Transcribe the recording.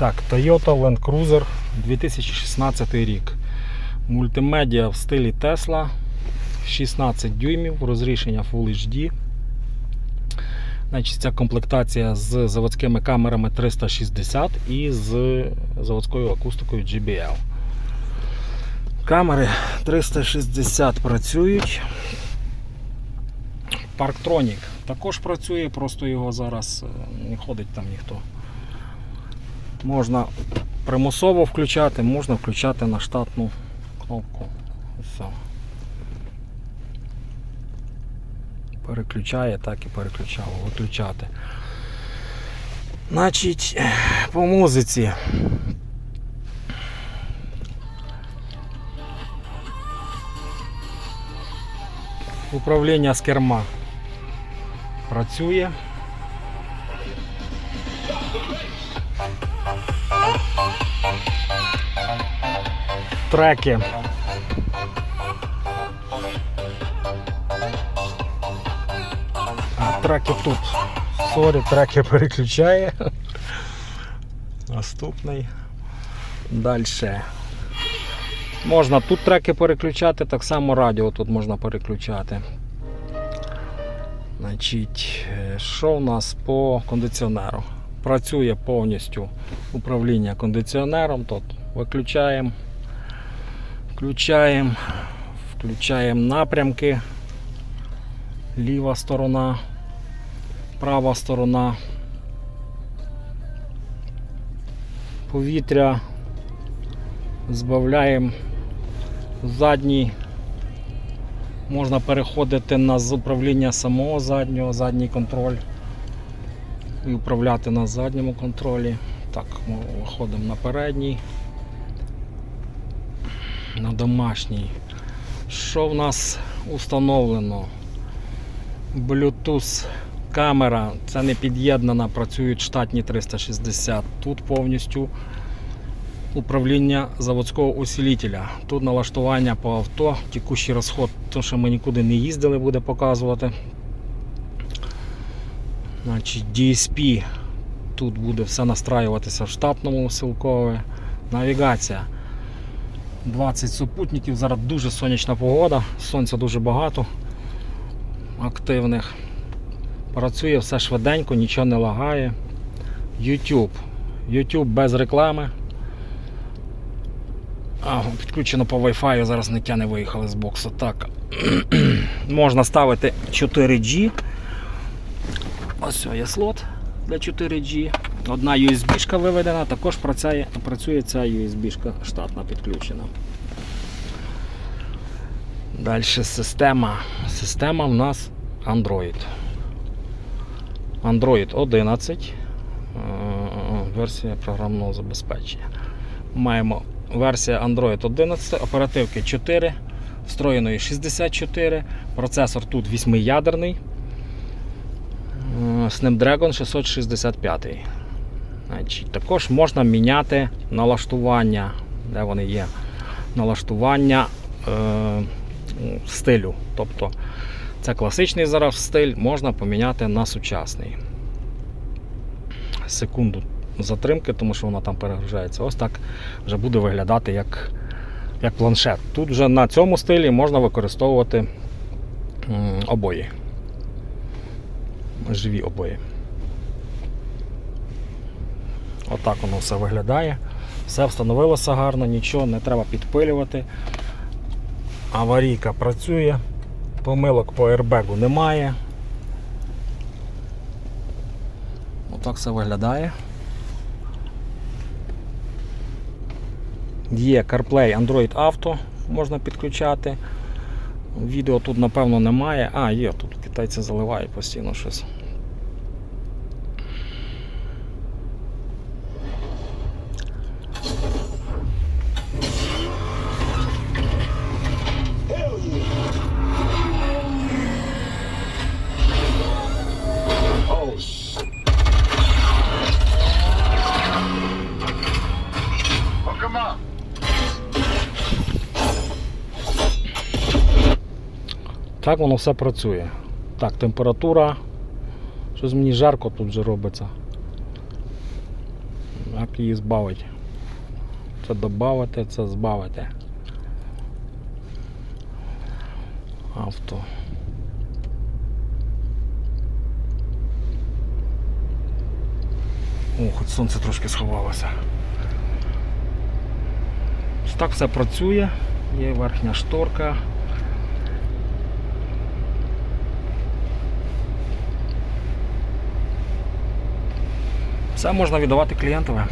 Так, Toyota Land Cruiser 2016 рік. Мультимедіа в стилі Tesla. 16 дюймів, розрішення Full HD. Значить, ця комплектація з заводськими камерами 360 і з заводською акустикою JBL. Камери 360 працюють. Parktronic також працює, просто його зараз е, не ходить там ніхто. Можна примусово включати, можна включати на штатну кнопку. Все. Переключає, так і переключав, виключати. Значить, по музиці. Управління з керма працює. Треки. Треки тут. Сорі, треки переключає. Наступний. Далі. Можна тут треки переключати, так само радіо тут можна переключати. Значить, що у нас по кондиціонеру? Працює повністю управління кондиціонером. Тут виключаємо, включаємо, включаємо напрямки. Ліва сторона, права сторона. Повітря збавляємо задній. Можна переходити на управління самого заднього, задній контроль і управляти на задньому контролі. Так, ми виходимо на передній, на домашній. Що в нас установлено? Bluetooth камера, це не під'єднана, працюють штатні 360. Тут повністю управління заводського усилителя. Тут налаштування по авто, текущий розход, то що ми нікуди не їздили, буде показувати. Значить, DSP. Тут буде все настраюватися в штатному усилкове. Навігація. 20 супутників. Зараз дуже сонячна погода, сонця дуже багато активних. Працює все швиденько, нічого не лагає. YouTube. YouTube без реклами. А, підключено по Wi-Fi, зараз не тяне виїхали з боксу. Так. Можна ставити 4G. Ось є слот для 4G. Одна USB-шка виведена, також працює, працює ця USB-шка штатна підключена. Далі система. Система в нас Android. Android 11. е, Версія програмного забезпечення. Маємо версія Android 11, оперативки 4, встроєної 64, процесор тут 8-ядерний. Е, Snapdragon 665. Значить, також можна міняти налаштування, де вони є, налаштування е, стилю. Тобто це класичний зараз стиль, можна поміняти на сучасний. Секунду затримки, тому що вона там перегружається. Ось так вже буде виглядати як, як планшет. Тут вже на цьому стилі можна використовувати обої. Живі обої. Отак воно все виглядає. Все встановилося гарно, нічого не треба підпилювати. Аварійка працює, помилок по аербегу немає. Отак все виглядає. Є CarPlay Android Auto, можна підключати. Відео тут, напевно, немає. А, є, тут китайці заливають постійно щось. Так воно все працює. Так, температура. Щось мені жарко тут вже робиться. Як її збавити. Це додати, це збавити. Авто. О, хоч сонце трошки сховалося. Так все працює. Є верхня шторка. Все можна віддавати клієнтове.